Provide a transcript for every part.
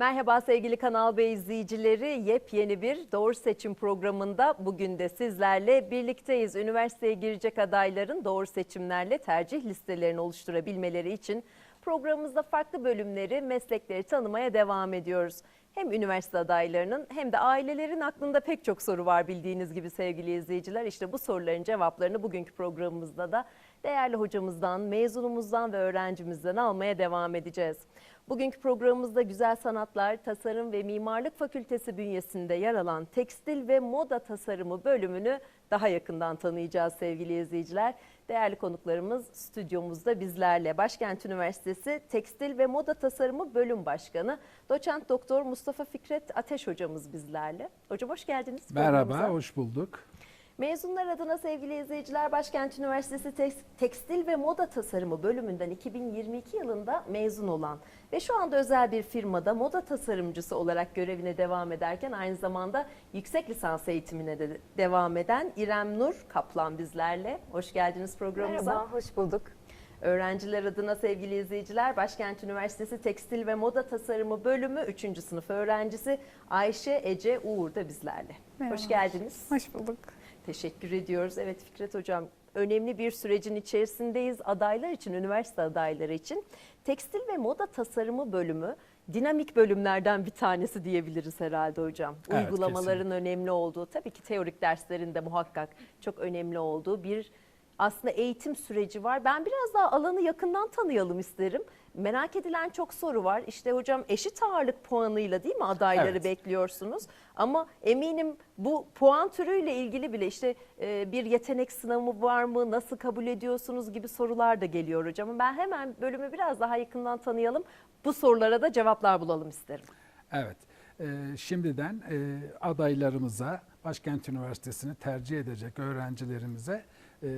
Merhaba sevgili Kanal B izleyicileri. Yepyeni bir Doğru Seçim programında bugün de sizlerle birlikteyiz. Üniversiteye girecek adayların doğru seçimlerle tercih listelerini oluşturabilmeleri için programımızda farklı bölümleri, meslekleri tanımaya devam ediyoruz. Hem üniversite adaylarının hem de ailelerin aklında pek çok soru var bildiğiniz gibi sevgili izleyiciler. İşte bu soruların cevaplarını bugünkü programımızda da değerli hocamızdan, mezunumuzdan ve öğrencimizden almaya devam edeceğiz. Bugünkü programımızda Güzel Sanatlar, Tasarım ve Mimarlık Fakültesi bünyesinde yer alan Tekstil ve Moda Tasarımı bölümünü daha yakından tanıyacağız sevgili izleyiciler. Değerli konuklarımız stüdyomuzda bizlerle. Başkent Üniversitesi Tekstil ve Moda Tasarımı Bölüm Başkanı Doçent Doktor Mustafa Fikret Ateş hocamız bizlerle. Hocam hoş geldiniz. Merhaba, hoş bulduk. Mezunlar adına sevgili izleyiciler Başkent Üniversitesi Tek- Tekstil ve Moda Tasarımı bölümünden 2022 yılında mezun olan ve şu anda özel bir firmada moda tasarımcısı olarak görevine devam ederken aynı zamanda yüksek lisans eğitimine de devam eden İrem Nur Kaplan bizlerle. Hoş geldiniz programımıza. Merhaba, hoş bulduk. Öğrenciler adına sevgili izleyiciler Başkent Üniversitesi Tekstil ve Moda Tasarımı bölümü 3. sınıf öğrencisi Ayşe Ece Uğur da bizlerle. Hoş Merhaba. geldiniz. Hoş bulduk. Teşekkür ediyoruz. Evet Fikret Hocam önemli bir sürecin içerisindeyiz. Adaylar için, üniversite adayları için tekstil ve moda tasarımı bölümü dinamik bölümlerden bir tanesi diyebiliriz herhalde hocam. Evet, Uygulamaların önemli olduğu, tabii ki teorik derslerin de muhakkak çok önemli olduğu bir aslında eğitim süreci var. Ben biraz daha alanı yakından tanıyalım isterim. Merak edilen çok soru var. İşte hocam eşit ağırlık puanıyla değil mi adayları Evet. bekliyorsunuz? Ama eminim bu puan türüyle ilgili bile işte e, bir yetenek sınavı var mı, nasıl kabul ediyorsunuz gibi sorular da geliyor hocam. Ben hemen bölümü biraz daha yakından tanıyalım. Bu sorulara da cevaplar bulalım isterim. Evet, e, şimdiden e, adaylarımıza, Başkent Üniversitesi'ni tercih edecek öğrencilerimize e,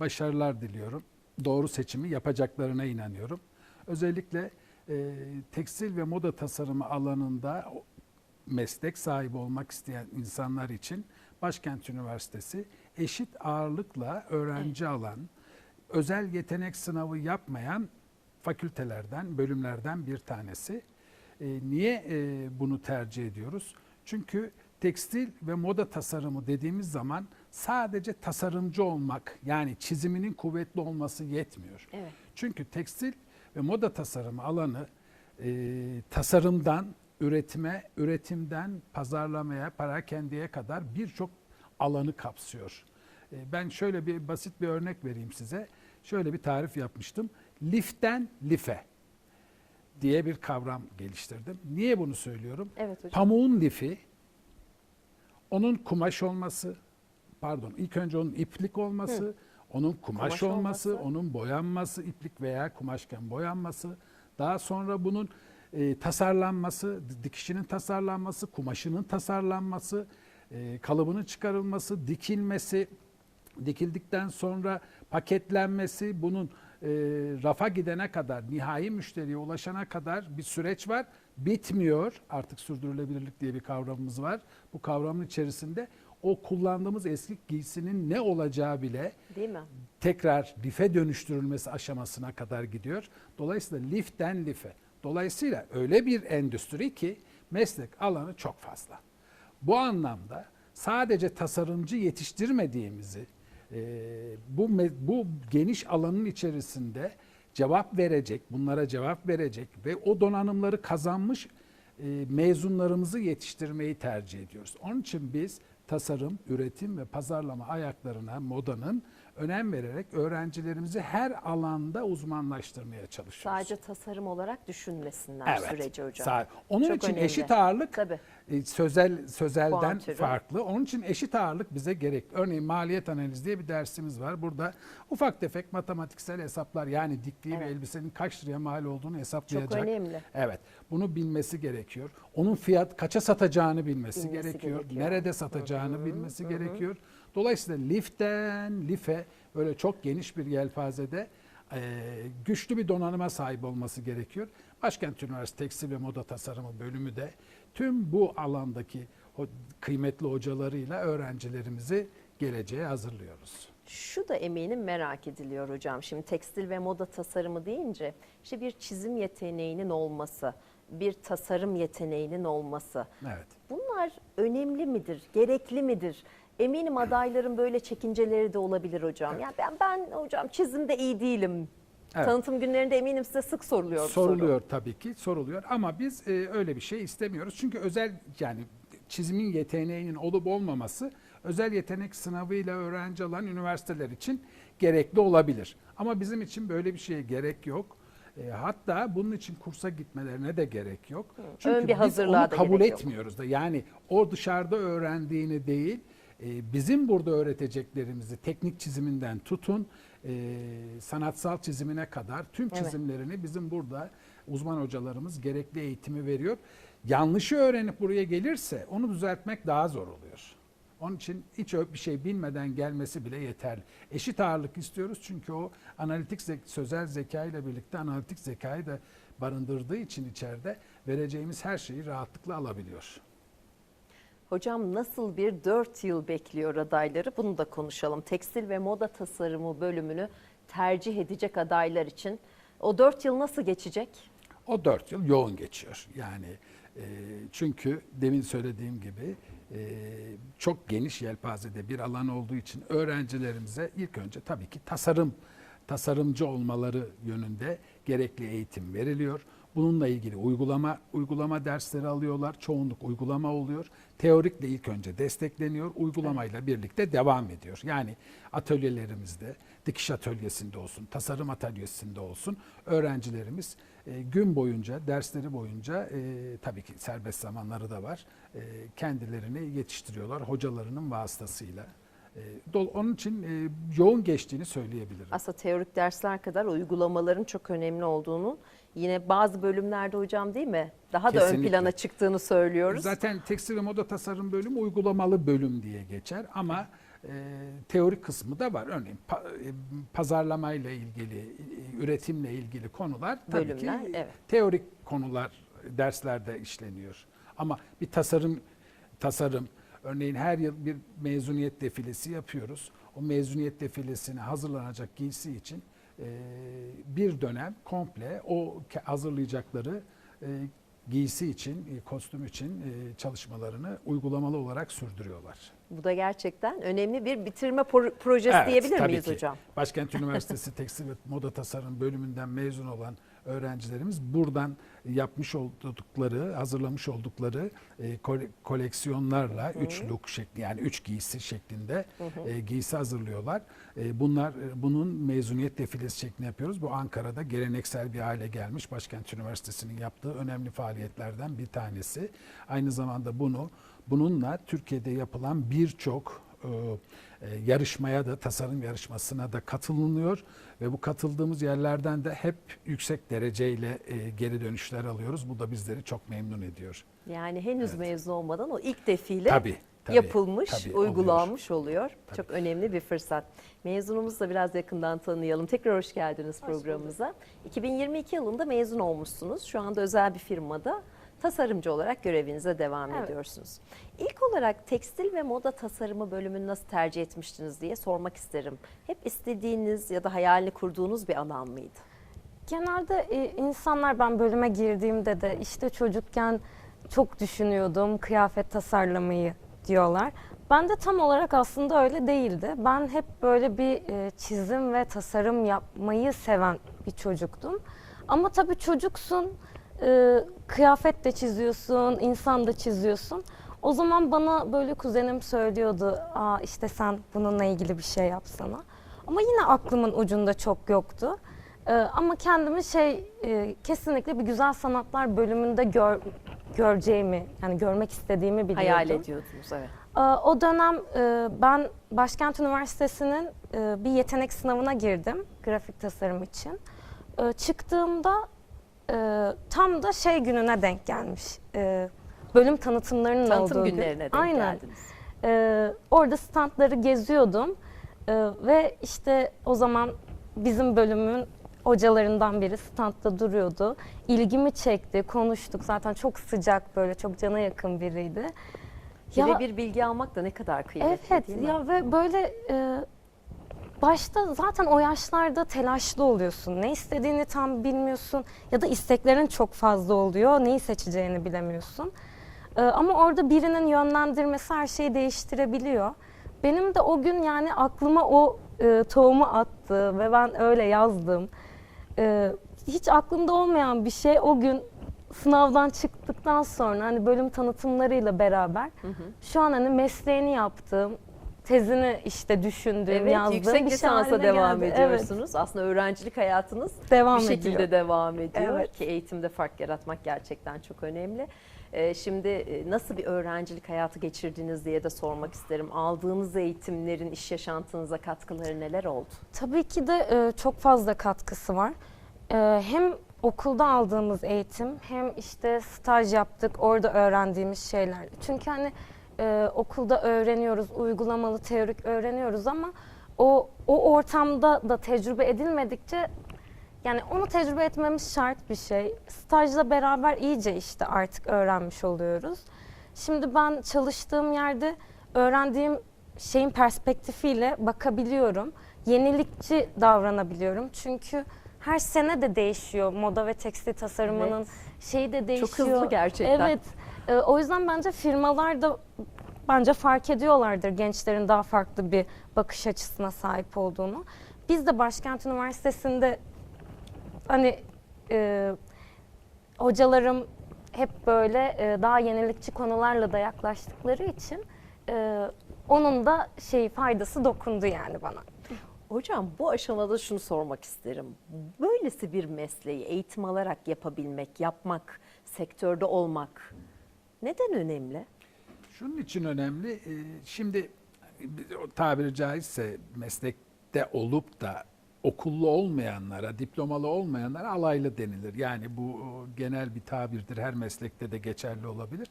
başarılar diliyorum. Doğru seçimi yapacaklarına inanıyorum. Özellikle e, tekstil ve moda tasarımı alanında meslek sahibi olmak isteyen insanlar için Başkent Üniversitesi eşit ağırlıkla öğrenci alan, özel yetenek sınavı yapmayan fakültelerden, bölümlerden bir tanesi. E, niye e, bunu tercih ediyoruz? Çünkü tekstil ve moda tasarımı dediğimiz zaman sadece tasarımcı olmak yani çiziminin kuvvetli olması yetmiyor. Evet. Çünkü tekstil ve moda tasarımı alanı e, tasarımdan üretime, üretimden pazarlamaya, parakendiye kadar birçok alanı kapsıyor. E, ben şöyle bir basit bir örnek vereyim size. Şöyle bir tarif yapmıştım. Liften life diye bir kavram geliştirdim. Niye bunu söylüyorum? Evet hocam. Pamuğun lifi, onun kumaş olması, pardon ilk önce onun iplik olması, onun kumaş, Kumaş olması, olması. onun boyanması, iplik veya kumaşken boyanması, daha sonra bunun e, tasarlanması, dikişinin tasarlanması, kumaşının tasarlanması, e, kalıbının çıkarılması, dikilmesi, dikildikten sonra paketlenmesi, bunun e, rafa gidene kadar, nihai müşteriye ulaşana kadar bir süreç var. Bitmiyor. Artık sürdürülebilirlik diye bir kavramımız var. Bu kavramın içerisinde o kullandığımız eski giysinin ne olacağı bile Değil mi? tekrar life dönüştürülmesi aşamasına kadar gidiyor. Dolayısıyla liften life. Dolayısıyla öyle bir endüstri ki meslek alanı çok fazla. Bu anlamda sadece tasarımcı yetiştirmediğimizi e, bu bu geniş alanın içerisinde cevap verecek, bunlara cevap verecek ve o donanımları kazanmış e, mezunlarımızı yetiştirmeyi tercih ediyoruz. Onun için biz tasarım, üretim ve pazarlama ayaklarına modanın önem vererek öğrencilerimizi her alanda uzmanlaştırmaya çalışıyoruz. Sadece tasarım olarak düşünmesinler süreci hocam. Sa- Onun Çok için önemli. eşit ağırlık Tabii. e, sözel sözelden türü. farklı. Onun için eşit ağırlık bize gerekli. Örneğin maliyet analizi diye bir dersimiz var. Burada ufak tefek matematiksel hesaplar yani diktiği bir Evet. elbisenin kaç liraya mal olduğunu hesaplayacak. Çok önemli. Evet. Bunu bilmesi gerekiyor. Onun fiyat kaça satacağını bilmesi, Bilmesi gerekiyor. gerekiyor. Nerede satacağını bilmesi gerekiyor. Dolayısıyla liften life böyle çok geniş bir yelpazede e, güçlü bir donanıma sahip olması gerekiyor. Başkent Üniversitesi Tekstil ve Moda Tasarımı bölümü de tüm bu alandaki o kıymetli hocalarıyla öğrencilerimizi geleceğe hazırlıyoruz. Şu da eminim merak ediliyor hocam. Şimdi tekstil ve moda tasarımı deyince işte bir çizim yeteneğinin olması, bir tasarım yeteneğinin olması. Evet. Bunlar önemli midir, gerekli midir? Eminim adayların böyle çekinceleri de olabilir hocam. Yani ben ben hocam çizimde iyi değilim. Evet. Tanıtım günlerinde eminim size sık soruluyor bu soru. Soruluyor tabii ki soruluyor ama biz e, öyle bir şey istemiyoruz. Çünkü özel yani çizimin yeteneğinin olup olmaması özel yetenek sınavıyla öğrenci alan üniversiteler için gerekli olabilir. Ama bizim için böyle bir şeye gerek yok. E, hatta bunun için kursa gitmelerine de gerek yok. Çünkü Ön bir biz onu kabul gerek yok. etmiyoruz da. Yani o dışarıda öğrendiğini değil, e, bizim burada öğreteceklerimizi teknik çiziminden tutun, e, sanatsal çizimine kadar tüm Evet. çizimlerini bizim burada uzman hocalarımız gerekli eğitimi veriyor. Yanlışı öğrenip buraya gelirse onu düzeltmek daha zor oluyor. Onun için hiç bir şey bilmeden gelmesi bile yeterli. Eşit ağırlık istiyoruz çünkü o analitik zek- sözel zeka ile birlikte analitik zekayı da barındırdığı için içeride vereceğimiz her şeyi rahatlıkla alabiliyor. Hocam nasıl bir 4 yıl bekliyor adayları bunu da konuşalım. Tekstil ve moda tasarımı bölümünü tercih edecek adaylar için o 4 yıl nasıl geçecek? O dört yıl yoğun geçiyor. Yani e, çünkü demin söylediğim gibi e, çok geniş yelpazede bir alan olduğu için öğrencilerimize ilk önce tabii ki tasarım, tasarımcı olmaları yönünde gerekli eğitim veriliyor. Bununla ilgili uygulama uygulama dersleri alıyorlar. Çoğunluk uygulama oluyor. Teorikle ilk önce destekleniyor. Uygulamayla birlikte devam ediyor. Yani atölyelerimizde, dikiş atölyesinde olsun, tasarım atölyesinde olsun öğrencilerimiz e, gün boyunca, dersleri boyunca e, tabii ki serbest zamanları da var. E, kendilerini yetiştiriyorlar hocalarının vasıtasıyla. E, onun için e, yoğun geçtiğini söyleyebilirim. Aslında teorik dersler kadar uygulamaların çok önemli olduğunu yine bazı bölümlerde hocam değil mi? Daha da ön Kesinlikle. plana çıktığını söylüyoruz. Zaten tekstil ve moda tasarım bölümü uygulamalı bölüm diye geçer ama e, teorik kısmı da var. Örneğin pa- e, pazarlamayla ilgili, e, üretimle ilgili konular tabii Bölümler, ki evet. teorik konular derslerde işleniyor. Ama bir tasarım tasarım örneğin her yıl bir mezuniyet defilesi yapıyoruz. O mezuniyet defilesine hazırlanacak giysi için bir dönem komple o hazırlayacakları e, giysi için, e, kostüm için e, çalışmalarını uygulamalı olarak sürdürüyorlar. Bu da gerçekten önemli bir bitirme pro- projesi Evet, diyebilir tabii miyiz ki. hocam? Başkent Üniversitesi Tekstil ve Moda Tasarım bölümünden mezun olan öğrencilerimiz buradan yapmış oldukları, hazırlamış oldukları e, kole- koleksiyonlarla üç look şekli yani üç giysi şeklinde e, giysi hazırlıyorlar. E, bunlar e, bunun mezuniyet defilesi şeklinde yapıyoruz. Bu Ankara'da geleneksel bir hale gelmiş Başkent Üniversitesi'nin yaptığı önemli faaliyetlerden bir tanesi. Aynı zamanda bunu bununla Türkiye'de yapılan birçok yarışmaya da tasarım yarışmasına da katılınıyor ve bu katıldığımız yerlerden de hep yüksek dereceyle e, geri dönüşler alıyoruz. Bu da bizleri çok memnun ediyor. Yani henüz mezun olmadan o ilk defile Tabii, tabii, yapılmış, tabii, uygulanmış oluyor. Tabii. Çok önemli bir fırsat. Mezunumuzu da biraz yakından tanıyalım. Tekrar hoş geldiniz programımıza. 2022 yılında mezun olmuşsunuz. Şu anda özel bir firmada tasarımcı olarak görevinize devam Evet. ediyorsunuz. İlk olarak tekstil ve moda tasarımı bölümünü nasıl tercih etmiştiniz diye sormak isterim. Hep istediğiniz ya da hayalini kurduğunuz bir alan mıydı? Genelde e, insanlar ben bölüme girdiğimde de işte çocukken çok düşünüyordum kıyafet tasarlamayı diyorlar. Ben de tam olarak aslında öyle değildi. Ben hep böyle bir e, çizim ve tasarım yapmayı seven bir çocuktum. Ama tabii çocuksun, e, kıyafet de çiziyorsun, insan da çiziyorsun. O zaman bana böyle kuzenim söylüyordu, Aa işte sen bununla ilgili bir şey yapsana. Ama yine aklımın ucunda çok yoktu. Ee, ama kendimi şey e, kesinlikle bir güzel sanatlar bölümünde gör, göreceğimi yani görmek istediğimi biliyordum. Hayal ediyordunuz evet. Ee, o dönem e, ben Başkent Üniversitesi'nin e, bir yetenek sınavına girdim grafik tasarım için. E, çıktığımda e, tam da şey gününe denk gelmiş. E, bölüm tanıtımlarının Tanıtım olduğu gün. günlerine denk Aynen. geldiniz. Ee, orada standları geziyordum Ee, ve işte o zaman bizim bölümün hocalarından biri standta duruyordu. İlgimi çekti, konuştuk. Zaten çok sıcak böyle, çok cana yakın biriydi. Ya- Birebir bilgi almak da ne kadar kıymetli Evet değil mi? ya ve böyle e, başta zaten o yaşlarda telaşlı oluyorsun. Ne istediğini tam bilmiyorsun ya da isteklerin çok fazla oluyor. Neyi seçeceğini bilemiyorsun. Ee, ama orada birinin yönlendirmesi her şeyi değiştirebiliyor. Benim de o gün yani aklıma o e, tohumu attı ve ben öyle yazdım. Ee, hiç aklımda olmayan bir şey o gün sınavdan çıktıktan sonra hani bölüm tanıtımlarıyla beraber şu an hani mesleğini yaptığım, tezini işte düşündüğüm, Evet, yazdığım yüksek bir şey lisansa haline devam geldi. ediyorsunuz. Aslında öğrencilik hayatınız Evet, devam bir şekilde ediyor. devam ediyor Evet. ki eğitimde fark yaratmak gerçekten çok önemli. Ee, Şimdi e, nasıl bir öğrencilik hayatı geçirdiniz diye de sormak isterim. Aldığınız eğitimlerin iş yaşantınıza katkıları neler oldu? Tabii ki de e, çok fazla katkısı var. E, hem okulda aldığımız eğitim hem işte staj yaptık orada öğrendiğimiz şeyler. Çünkü hani e, okulda öğreniyoruz, uygulamalı teorik öğreniyoruz ama o o ortamda da tecrübe edilmedikçe yani onu tecrübe etmemiz şart bir şey. Stajla beraber iyice işte artık öğrenmiş oluyoruz. Şimdi ben çalıştığım yerde öğrendiğim şeyin perspektifiyle bakabiliyorum. Yenilikçi davranabiliyorum. Çünkü her sene de değişiyor moda ve tekstil tasarımının Evet. şeyi de değişiyor. Çok hızlı gerçekten. Evet. Ee, o yüzden bence firmalar da bence fark ediyorlardır gençlerin daha farklı bir bakış açısına sahip olduğunu. Biz de Başkent Üniversitesi'nde hani e, hocalarım hep böyle e, daha yenilikçi konularla da yaklaştıkları için e, onun da şey faydası dokundu yani bana. Hocam bu aşamada şunu sormak isterim. Böylesi bir mesleği eğitim alarak yapabilmek, yapmak, sektörde olmak neden önemli? Şunun için önemli. e, Şimdi tabiri caizse meslekte olup da okullu olmayanlara, diplomalı olmayanlara alaylı denilir. Yani bu genel bir tabirdir. Her meslekte de geçerli olabilir.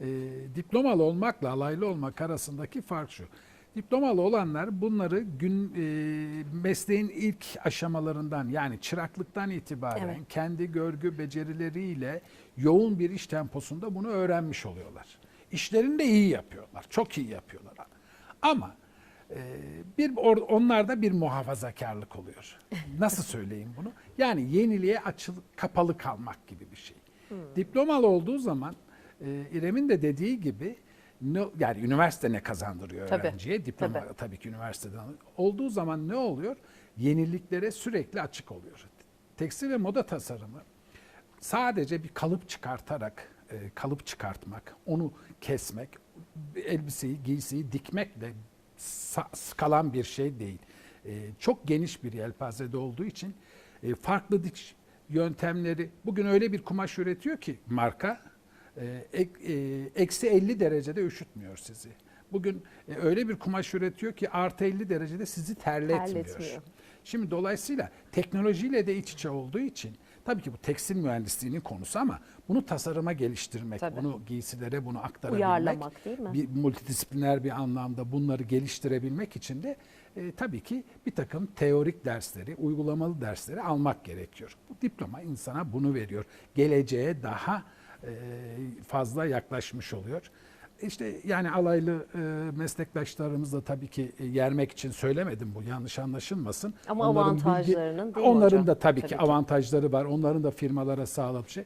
E, diplomalı olmakla alaylı olmak arasındaki fark şu. Diplomalı olanlar bunları gün e, mesleğin ilk aşamalarından yani çıraklıktan itibaren Evet. kendi görgü becerileriyle yoğun bir iş temposunda bunu öğrenmiş oluyorlar. İşlerini de iyi yapıyorlar. Çok iyi yapıyorlar. Ama e, bir or- onlarda bir muhafazakarlık oluyor. Nasıl söyleyeyim bunu? Yani yeniliğe açıl kapalı kalmak gibi bir şey. Diplomalı olduğu zaman e, İrem'in de dediği gibi ne, yani üniversite ne kazandırıyor Tabii, öğrenciye? Diploma tabii. tabii. ki üniversiteden olduğu zaman ne oluyor? Yeniliklere sürekli açık oluyor. Tekstil ve moda tasarımı sadece bir kalıp çıkartarak e, kalıp çıkartmak, onu kesmek, elbiseyi, giysiyi dikmekle kalan bir şey değil. E, çok geniş bir yelpazede olduğu için e, farklı dikiş yöntemleri bugün öyle bir kumaş üretiyor ki marka e, e, eksi 50 derecede üşütmüyor sizi. Bugün e, öyle bir kumaş üretiyor ki artı 50 derecede sizi terletmiyor. Terletmiyor. Şimdi dolayısıyla teknolojiyle de iç içe olduğu için tabii ki bu tekstil mühendisliğinin konusu ama bunu tasarıma geliştirmek, Tabii. bunu giysilere bunu aktarabilmek, Uyarlamak değil mi? bir multidisipliner bir anlamda bunları geliştirebilmek için de e, tabii ki bir takım teorik dersleri, uygulamalı dersleri almak gerekiyor. Bu diploma insana bunu veriyor. Geleceğe daha e, fazla yaklaşmış oluyor. İşte yani alaylı e, meslektaşlarımız da tabii ki e, yermek için söylemedim bu yanlış anlaşılmasın. Ama avantajlarının değil mi Onların hocam? da tabii, Tabii ki ki. avantajları var. Onların da firmalara sağladığı şey.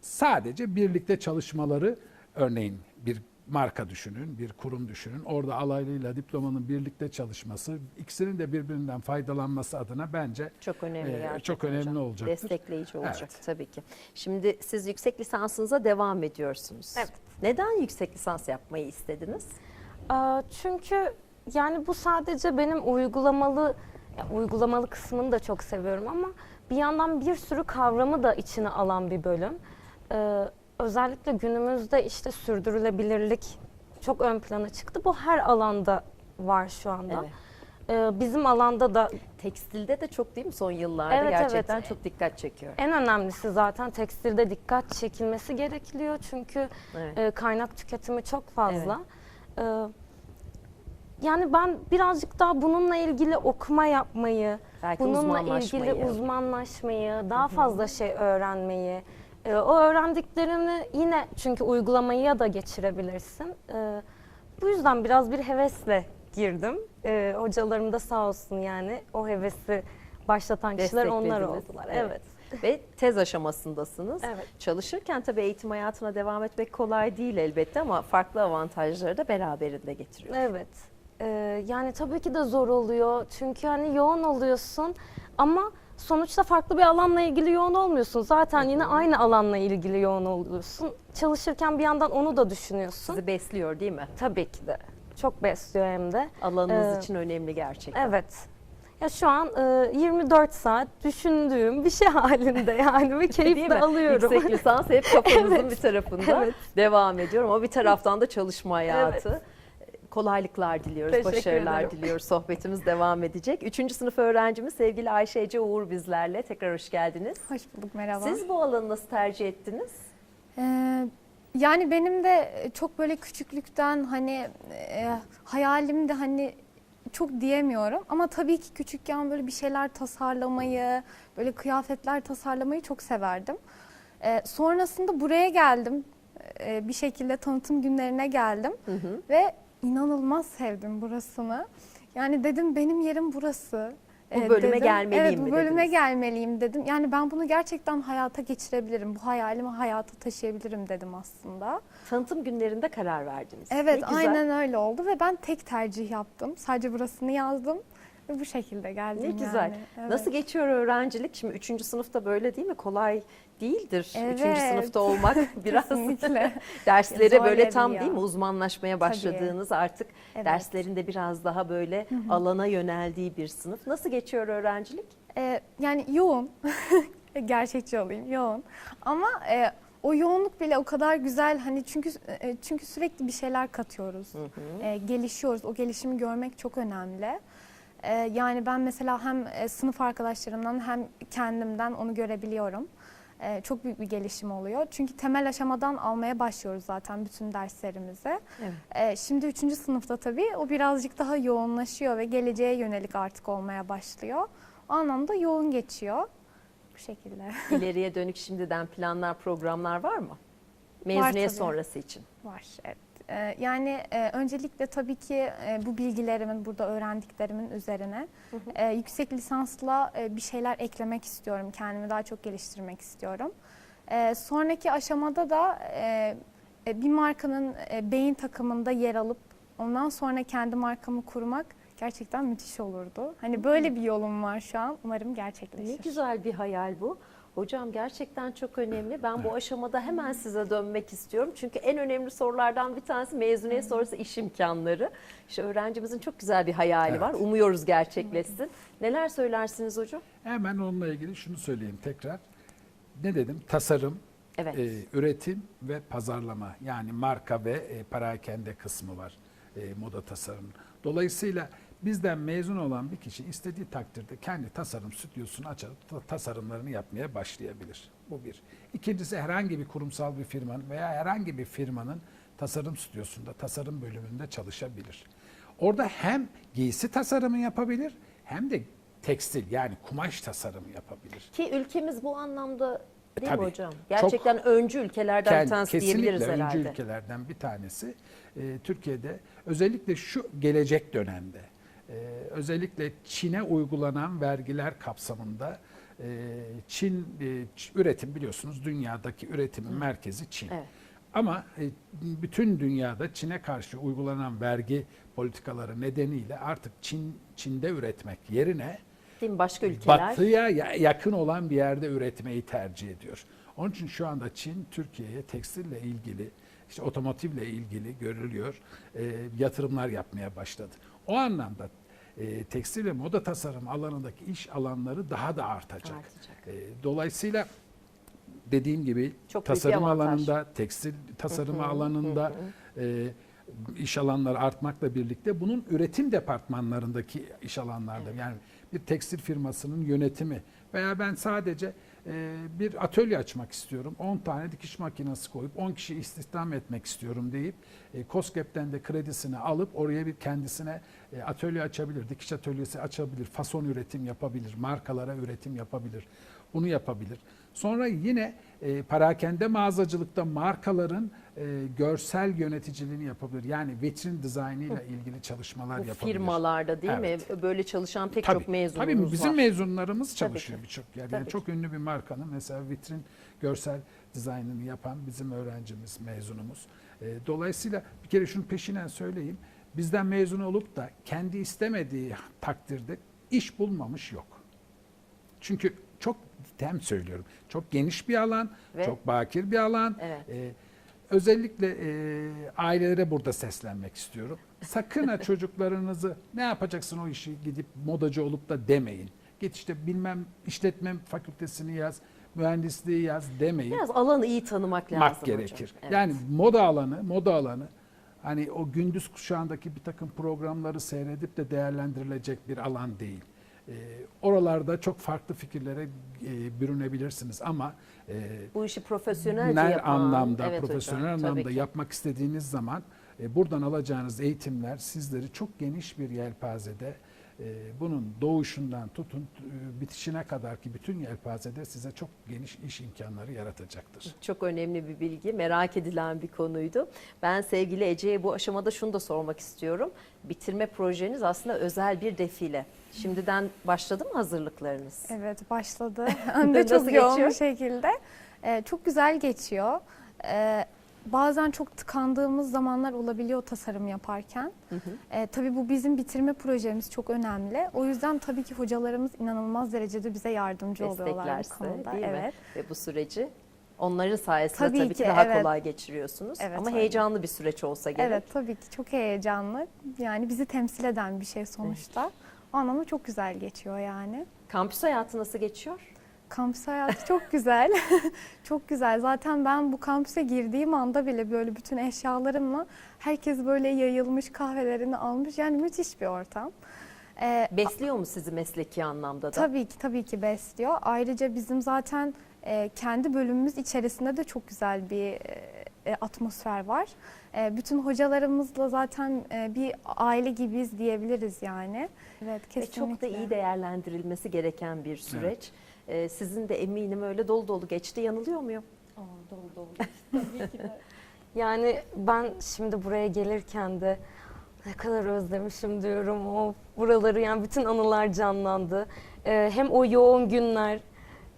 Sadece birlikte çalışmaları örneğin bir marka düşünün, bir kurum düşünün. Orada alaylıyla diplomanın birlikte çalışması, ikisinin de birbirinden faydalanması adına bence Çok önemli e, çok önemli hocam. olacaktır. Destekleyici olacak Evet. tabii ki. Şimdi siz yüksek lisansınıza devam ediyorsunuz. Evet. Neden yüksek lisans yapmayı istediniz? Çünkü yani bu sadece benim uygulamalı uygulamalı kısmını da çok seviyorum ama bir yandan bir sürü kavramı da içine alan bir bölüm. Ee, özellikle günümüzde işte sürdürülebilirlik çok ön plana çıktı. Bu her alanda var şu anda. Evet. Ee, bizim alanda da Tekstilde de çok değil mi son yıllarda Evet, gerçekten evet. çok dikkat çekiyor. en önemlisi zaten tekstilde dikkat çekilmesi gerekiyor. Çünkü Evet. e, kaynak tüketimi çok fazla. Ee, yani ben birazcık daha bununla ilgili okuma yapmayı, Belki bununla ilgili uzmanlaşmayı, daha fazla şey öğrenmeyi, e, o öğrendiklerini yine çünkü uygulamaya da geçirebilirsin. E, bu yüzden biraz bir hevesle girdim. E, hocalarım da sağ olsun yani o hevesi başlatan kişiler onlar oldular. Evet. Evet. Ve tez aşamasındasınız. Evet. Çalışırken tabii eğitim hayatına devam etmek kolay değil elbette ama farklı avantajları da beraberinde getiriyor. Evet. Ee, yani tabii ki de zor oluyor. Çünkü hani yoğun oluyorsun ama sonuçta farklı bir alanla ilgili yoğun olmuyorsun. Zaten yine aynı alanla ilgili yoğun oluyorsun. Çalışırken bir yandan onu da düşünüyorsun. Sizi besliyor değil mi? Tabii ki de. Çok besliyor hem de. Alanınız Ee, için önemli gerçekten. Evet. Ya şu an e, 24 saat düşündüğüm bir şey halinde yani ve keyif Değil de mi? alıyorum. Yüksek lisans hep kafanızın bir tarafında Evet. devam ediyor ama bir taraftan da çalışma hayatı. Kolaylıklar diliyoruz, Teşekkür başarılar ederim. diliyoruz. Sohbetimiz devam edecek. Üçüncü sınıf öğrencimiz sevgili Ayşe Ece Uğur bizlerle. Tekrar hoş geldiniz. Hoş bulduk merhaba. Siz bu alanı nasıl tercih ettiniz? Ee, yani benim de çok böyle küçüklükten hani e, hayalimde hani çok diyemiyorum ama tabii ki küçükken böyle bir şeyler tasarlamayı, böyle kıyafetler tasarlamayı çok severdim. Ee, sonrasında buraya geldim. Ee, bir şekilde tanıtım günlerine geldim Hı hı. ve inanılmaz sevdim burasını. Yani dedim benim yerim burası. Bu Ee, bölüme dedim. gelmeliyim Evet mi bu bölüme dediniz? gelmeliyim dedim. Yani ben bunu gerçekten hayata geçirebilirim. Bu hayalimi hayata taşıyabilirim dedim aslında. Tanıtım günlerinde karar verdiniz. Evet aynen öyle oldu ve ben tek tercih yaptım. Sadece burasını yazdım bu şekilde geldim Ne yani. güzel. Evet. Nasıl geçiyor öğrencilik? Şimdi üçüncü sınıfta böyle değil mi? Kolay değildir. Üçüncü Evet. sınıfta olmak biraz derslere Zor böyle tam değil mi uzmanlaşmaya başladığınız artık Evet. derslerinde biraz daha böyle alana yöneldiği bir sınıf. Nasıl geçiyor öğrencilik? Ee, yani yoğun. Gerçekçi olayım yoğun. Ama e, o yoğunluk bile o kadar güzel hani çünkü e, çünkü sürekli bir şeyler katıyoruz. E, gelişiyoruz. O gelişimi görmek çok önemli. E, yani ben mesela hem e, sınıf arkadaşlarımdan hem kendimden onu görebiliyorum. E, çok büyük bir gelişim oluyor. Çünkü temel aşamadan almaya başlıyoruz zaten bütün derslerimizi. Evet. E, şimdi üçüncü sınıfta tabii o birazcık daha yoğunlaşıyor ve geleceğe yönelik artık olmaya başlıyor. O anlamda yoğun geçiyor. Bu şekilde. İleriye dönük şimdiden planlar, programlar var mı? Mezuniyet tabii. sonrası için. Var evet. Ee, yani e, öncelikle tabii ki e, bu bilgilerimin, burada öğrendiklerimin üzerine e, yüksek lisansla bir şeyler eklemek istiyorum. Kendimi daha çok geliştirmek istiyorum. Sonraki aşamada da bir markanın beyin takımında yer alıp ondan sonra kendi markamı kurmak gerçekten müthiş olurdu. Hani böyle bir yolum var şu an. Umarım gerçekleşir. Ne güzel bir hayal bu. Hocam gerçekten çok önemli. Ben bu aşamada hemen size dönmek istiyorum. Çünkü en önemli sorulardan bir tanesi mezuniyet sonrası iş imkanları. İşte öğrencimizin çok güzel bir hayali Evet. var. Umuyoruz gerçekleşsin. Neler söylersiniz hocam? Hemen onunla ilgili şunu söyleyeyim tekrar. Ne dedim? Tasarım, Evet. e, üretim ve pazarlama. Yani marka ve e, perakende kısmı var e, moda tasarımının. Dolayısıyla bizden mezun olan bir kişi istediği takdirde kendi tasarım stüdyosunu ta- tasarımlarını yapmaya başlayabilir. Bu bir. İkincisi herhangi bir kurumsal bir firmanın veya herhangi bir firmanın tasarım stüdyosunda, tasarım bölümünde çalışabilir. Orada hem giysi tasarımı yapabilir hem de tekstil yani kumaş tasarımı yapabilir. Ki ülkemiz bu anlamda değil mi Tabii. hocam? Gerçekten öncü ülkelerden bir Kend- tanesi diyebiliriz kesinlikle herhalde. öncü ülkelerden bir tanesi. Ee, Türkiye'de özellikle şu gelecek dönemde e, özellikle Çin'e uygulanan vergiler kapsamında e, Çin e, üretim biliyorsunuz dünyadaki üretimin merkezi Çin. Evet. Ama e, bütün dünyada Çin'e karşı uygulanan vergi politikaları nedeniyle artık Çin Çin'de üretmek yerine Değil mi? Başka ülkeler. batıya ya- yakın olan bir yerde üretmeyi tercih ediyor. Onun için şu anda Çin Türkiye'ye tekstille ilgili, işte otomotivle ilgili görülüyor e, yatırımlar yapmaya başladı. O anlamda e, tekstil ve moda tasarım alanındaki iş alanları daha da artacak. Artacak. E, dolayısıyla dediğim gibi Çok tasarım alanında, tekstil tasarımı alanında e, iş alanları artmakla birlikte bunun üretim departmanlarındaki iş alanlarda yani bir tekstil firmasının yönetimi veya ben sadece bir atölye açmak istiyorum. 10 tane dikiş makinesi koyup 10 kişi istihdam etmek istiyorum deyip e, COSGAP'ten de kredisini alıp oraya bir kendisine e, atölye açabilir, dikiş atölyesi açabilir, fason üretim yapabilir, markalara üretim yapabilir. Bunu yapabilir. Sonra yine e, parakende mağazacılıkta markaların e, görsel yöneticiliğini yapabilir. Yani vitrin dizaynıyla ilgili çalışmalar Bu yapabilir. firmalarda değil Evet. mi? Böyle çalışan pek Tabii, çok mezunumuz tabii bizim var. mezunlarımız Tabii çalışıyor ki. birçok yerde. Tabii Yani çok ünlü bir markanın mesela vitrin görsel dizaynını yapan bizim öğrencimiz, mezunumuz. E, dolayısıyla bir kere şunu peşinen söyleyeyim. Bizden mezun olup da kendi istemediği takdirde iş bulmamış yok. Çünkü çok tem söylüyorum. Çok geniş bir alan, Ve- çok bakir bir alan. Evet. E, özellikle e, ailelere burada seslenmek istiyorum. Sakın ha çocuklarınızı ne yapacaksın o işi gidip modacı olup da demeyin. Git işte bilmem işletme fakültesini yaz, mühendisliği yaz demeyin. Biraz alanı iyi tanımak lazım Mak gerekir. Evet. Yani moda alanı, moda alanı hani o gündüz kuşağındaki bir takım programları seyredip de değerlendirilecek bir alan değil. Ee, oralarda çok farklı fikirlere e, bürünebilirsiniz ama e, bu işi profesyonelce yapan. anlamda, Evet hocam, profesyonel tabii anlamda yapmak istediğiniz zaman e, buradan alacağınız eğitimler sizleri çok geniş bir yelpazede e, bunun doğuşundan tutun e, bitişine kadar ki bütün yelpazede size çok geniş iş imkanları yaratacaktır. Çok önemli bir bilgi, merak edilen bir konuydu. Ben sevgili Ece'ye bu aşamada şunu da sormak istiyorum. Bitirme projeniz aslında özel bir defile. Şimdiden başladı mı hazırlıklarınız? Evet başladı. Hem de çok yoğun geçiyor? bir şekilde. Ee, çok güzel geçiyor. Ee, bazen çok tıkandığımız zamanlar olabiliyor tasarım yaparken. Hı hı. Ee, tabii bu bizim bitirme projemiz çok önemli. O yüzden tabii ki hocalarımız inanılmaz derecede bize yardımcı oluyorlar bu konuda. değil mi? evet. Ve bu süreci onların sayesinde tabii, Tabii ki, ki, daha evet. kolay geçiriyorsunuz. Evet, Ama öyle. heyecanlı bir süreç olsa gerek. Evet tabii ki çok heyecanlı. Yani bizi temsil eden bir şey sonuçta. O anlamda çok güzel geçiyor yani. Kampüs hayatı nasıl geçiyor? Kampüs hayatı çok güzel. çok güzel. Zaten ben bu kampüse girdiğim anda bile böyle bütün eşyalarımla herkes böyle yayılmış kahvelerini almış. Yani müthiş bir ortam. Ee, Besliyor mu sizi mesleki anlamda da? tabii ki tabii ki besliyor. Ayrıca bizim zaten e, kendi bölümümüz içerisinde de çok güzel bir e, atmosfer var. E, bütün hocalarımızla zaten e, bir aile gibiyiz diyebiliriz yani. Evet Ve kesinlikle. çok da iyi değerlendirilmesi gereken bir süreç. Ee, sizin de eminim öyle dolu dolu geçti. Yanılıyor muyum? dolu dolu. Tabii ki de. Yani ben şimdi buraya gelirken de ne kadar özlemişim diyorum. O buraları yani bütün anılar canlandı. Ee, hem o yoğun günler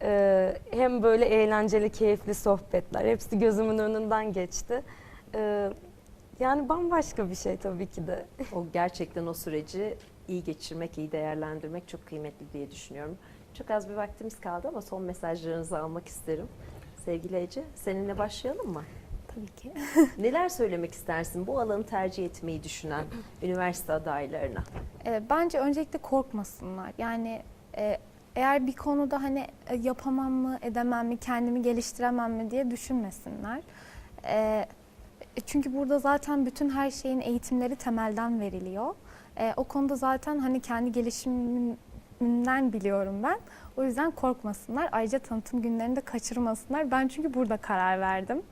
e, hem böyle eğlenceli, keyifli sohbetler hepsi gözümün önünden geçti. Ee, yani bambaşka bir şey tabii ki de. O gerçekten o süreci iyi geçirmek, iyi değerlendirmek çok kıymetli diye düşünüyorum. Çok az bir vaktimiz kaldı ama son mesajlarınızı almak isterim. Sevgili Ece, seninle başlayalım mı? Tabii ki. Neler söylemek istersin bu alanı tercih etmeyi düşünen üniversite adaylarına? E, bence öncelikle korkmasınlar. Yani e, eğer bir konuda hani e, yapamam mı, edemem mi, kendimi geliştiremem mi diye düşünmesinler. E, çünkü burada zaten bütün her şeyin eğitimleri temelden veriliyor. E, o konuda zaten hani kendi gelişimimden biliyorum ben. O yüzden korkmasınlar. Ayrıca tanıtım günlerini de kaçırmasınlar. Ben çünkü burada karar verdim.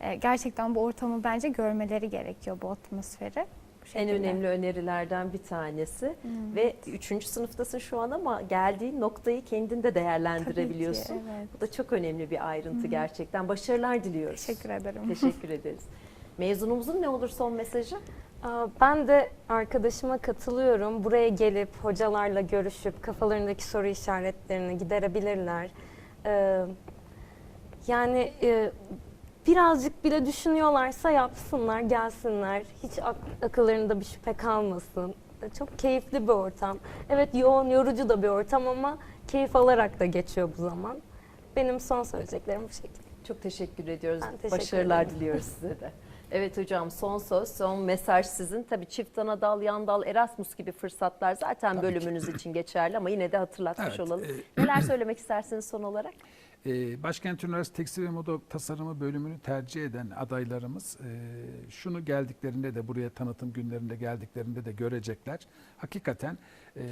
E, gerçekten bu ortamı bence görmeleri gerekiyor, bu atmosferi. En önemli önerilerden bir tanesi Hmm. ve üçüncü sınıftasın şu an ama geldiğin noktayı kendin de değerlendirebiliyorsun. Tabii ki, evet. Bu da çok önemli bir ayrıntı gerçekten. Başarılar diliyoruz. Teşekkür ederim. Teşekkür ederiz. Mezunumuzun ne olur son mesajı? Ben de arkadaşıma katılıyorum. Buraya gelip hocalarla görüşüp kafalarındaki soru işaretlerini giderebilirler. Ee, yani e, birazcık bile düşünüyorlarsa yapsınlar, gelsinler. Hiç ak- akıllarında bir şüphe kalmasın. Ee, Çok keyifli bir ortam. Evet yoğun, yorucu da bir ortam ama keyif alarak da geçiyor bu zaman. Benim son söyleyeceklerim bu şekilde. Çok teşekkür ediyoruz. Ben teşekkür Başarılar ederim. diliyoruz size de. Evet hocam son söz, son mesaj sizin. Tabii çift ana dal, yan dal, Erasmus gibi fırsatlar zaten Tabii ki. bölümünüz için geçerli ama yine de hatırlatmış Evet, olalım. e, Neler söylemek istersiniz son olarak? Ee, Başkent Üniversitesi Tekstil ve Moda Tasarımı bölümünü tercih eden adaylarımız e, şunu geldiklerinde de buraya tanıtım günlerinde geldiklerinde de görecekler. Hakikaten e,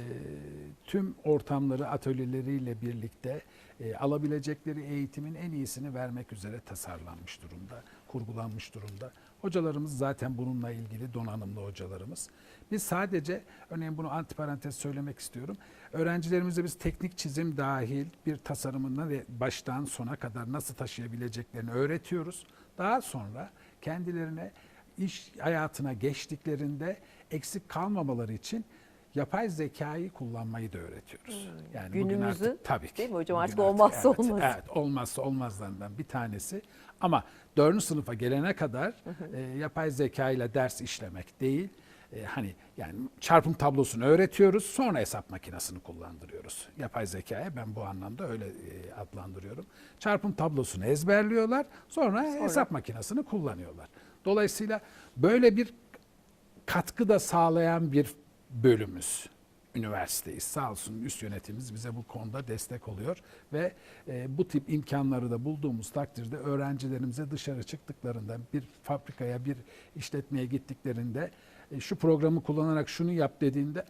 tüm ortamları atölyeleriyle birlikte e, alabilecekleri eğitimin en iyisini vermek üzere tasarlanmış durumda. kurgulanmış durumda. Hocalarımız zaten bununla ilgili donanımlı hocalarımız. Biz sadece örneğin bunu antiparantez söylemek istiyorum. Öğrencilerimize biz teknik çizim dahil bir tasarımını ve baştan sona kadar nasıl taşıyabileceklerini öğretiyoruz. Daha sonra kendilerine iş hayatına geçtiklerinde eksik kalmamaları için yapay zekayı kullanmayı da öğretiyoruz. Yani Hmm. Günümüzün, artık tabii ki. değil mi hocam? bugün Artık olmazsa evet, olmaz. Evet, olmazsa olmazlarından bir tanesi. Ama dördüncü sınıfa gelene kadar e, yapay zeka ile ders işlemek değil. e, hani yani çarpım tablosunu öğretiyoruz, sonra hesap makinesini kullandırıyoruz. Yapay zekaya ben bu anlamda öyle e, adlandırıyorum. Çarpım tablosunu ezberliyorlar, sonra, hesap makinesini kullanıyorlar. Dolayısıyla böyle bir katkı da sağlayan bir bölümümüz. Üniversiteyiz. Sağ olsun üst yönetimimiz bize bu konuda destek oluyor ve e, bu tip imkanları da bulduğumuz takdirde öğrencilerimize dışarı çıktıklarında bir fabrikaya, bir işletmeye gittiklerinde e, şu programı kullanarak şunu yap dediğinde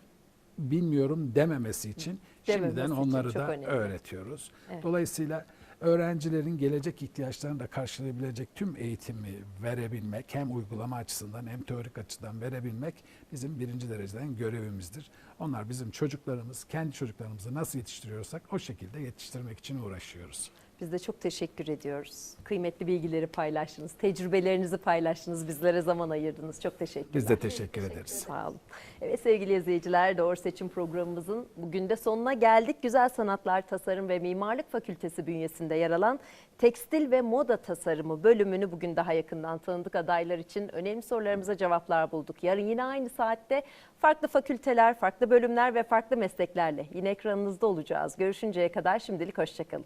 bilmiyorum dememesi için Dememesi şimdiden için onları çok da önemli. öğretiyoruz. Evet. Dolayısıyla öğrencilerin gelecek ihtiyaçlarını da karşılayabilecek tüm eğitimi verebilmek hem uygulama açısından hem teorik açıdan verebilmek bizim birinci dereceden görevimizdir. Onlar bizim çocuklarımız, kendi çocuklarımızı nasıl yetiştiriyorsak o şekilde yetiştirmek için uğraşıyoruz. Biz de çok teşekkür ediyoruz. Kıymetli bilgileri paylaştınız, tecrübelerinizi paylaştınız, bizlere zaman ayırdınız. Çok teşekkürler. Biz de teşekkür ederiz. Sağ olun. Evet sevgili izleyiciler Doğru Seçim programımızın bugün de sonuna geldik. Güzel Sanatlar Tasarım ve Mimarlık Fakültesi bünyesinde yer alan Tekstil ve Moda Tasarımı bölümünü bugün daha yakından tanıdık adaylar için önemli sorularımıza cevaplar bulduk. Yarın yine aynı saatte farklı fakülteler, farklı bölümler ve farklı mesleklerle yine ekranınızda olacağız. Görüşünceye kadar şimdilik hoşçakalın.